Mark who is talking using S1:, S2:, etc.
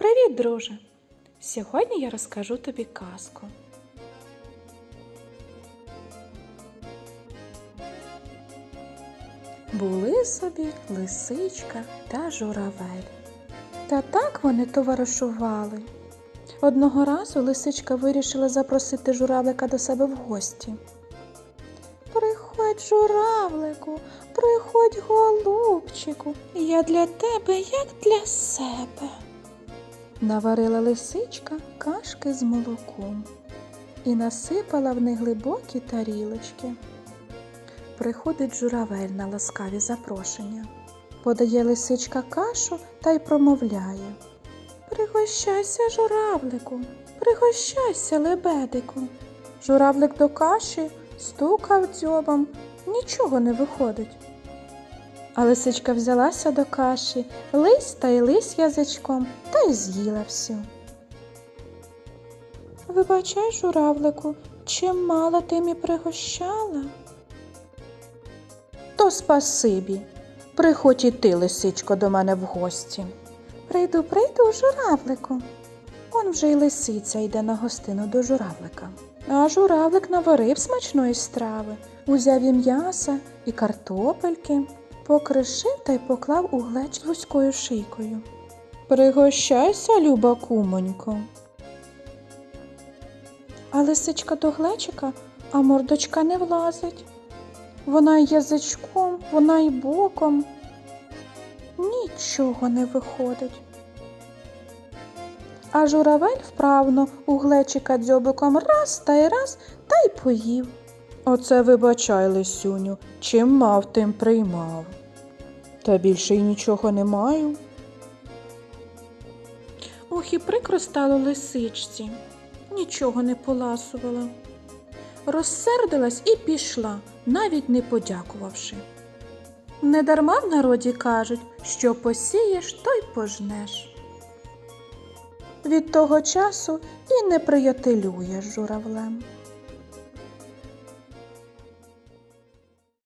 S1: Привіт, друже! Сьогодні я розкажу тобі казку. Були собі лисичка та журавель. Та так вони товаришували. Одного разу лисичка вирішила запросити журавлика до себе в гості. Приходь, журавлику, приходь, голубчику, я для тебе, як для себе. Наварила лисичка кашки з молоком і насипала в них глибокі тарілочки. Приходить журавель на ласкаві запрошення. Подає лисичка кашу та й промовляє. Пригощайся, журавлику, пригощайся, лебедику. Журавлик до каші стукав дзьобом, нічого не виходить. А лисичка взялася до каші, лись та й лись язичком та й з'їла всю. Вибачай, журавлику, чим мало ти мі пригощала? То спасибі. Приходь і ти, лисичко, до мене в гості. Прийду, прийду, журавлику. Он вже й лисиця йде на гостину до журавлика. А журавлик наварив смачної страви, узяв і м'яса, і картопельки, покришив та й поклав у глеч вузькою шийкою. Пригощайся, люба кумонько. А лисичка до глечика, а мордочка не влазить. Вона й язичком, вона й боком. Нічого не виходить. А журавель вправно у глечика дзьобиком раз та й раз та й поїв. Оце вибачай, лисюню, чим мав, тим приймав. Та більше й нічого не маю. Ох, і прикро стало лисичці. Нічого не поласувала. Розсердилась і пішла, навіть не подякувавши. Недарма в народі кажуть, що посієш, то й пожнеш. Від того часу і не приятелює з журавлем.